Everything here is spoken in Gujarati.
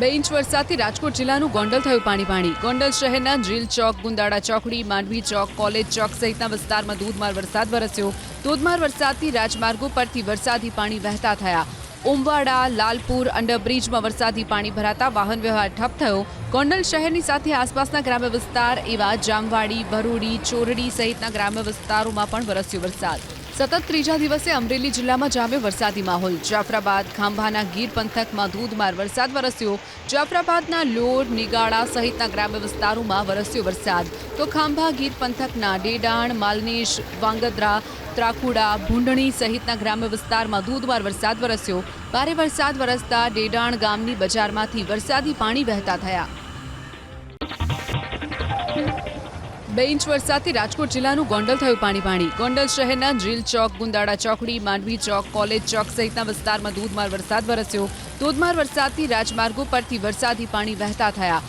બે ઇંચ વરસાદથી રાજકોટ જિલ્લાનું ગોંડલ થયું પાણી પાણી ગોંડલ શહેરના જીલ ચોક, ગુંદાળા ચોકડી, માંડવી ચોક, કોલેજ ચોક સહિતના વિસ્તારમાં ધોધમાર વરસાદ વરસ્યો. ધોધમાર વરસાદથી રાજમાર્ગો પરથી વરસાદી પાણી વહેતા થયા. ઉમવાડા, લાલપુર, અંડરબ્રિજમાં વરસાદી પાણી ભરાતા વાહન વ્યવહાર ઠપ થયો. ગોંડલ શહેરની સાથે આસપાસના ગ્રામ્ય વિસ્તાર એવા જામવાડી, ભરૂડી, ચોરડી સહિતના ગ્રામ્ય વિસ્તારોમાં પણ વરસ્યો વરસાદ. સતત ત્રીજા દિવસે અમરેલી જિલ્લામાં જામ્યો વરસાદી માહોલ. જાફરાબાદ, ખાંભાના ગીર પંથકમાં ધોધમાર વરસાદ વરસ્યો. જાફરાબાદના લોર, નિગાળા સહિતના ગ્રામ્ય વિસ્તારોમાં વરસ્યો વરસાદ. તો ખાંભા, ગીર પંથકના ડેડાણ માલનેશ વાંગદ્રા, ત્રાકુડા, ભૂંડણી સહિતના ગ્રામ્ય વિસ્તારમાં ધોધમાર વરસાદ વરસ્યો. ભારે વરસાદ વરસતા ડેડાણ ગામની બજારમાંથી વરસાદી પાણી વહેતા થયા. બે ઇંચ વરસાદથી રાજકોટ જિલ્લાનું ગોંડલ થયું પાણી પાણી. ગોંડલ શહેરના જીલ ચોક, ગુંદાળા ચોકડી, માંડવી ચોક, કોલેજ ચોક સહિતના વિસ્તારમાં ધોધમાર વરસાદ વરસ્યો. ધોધમાર વરસાદથી રાજમાર્ગો પરથી વરસાદી પાણી વહેતા થયા.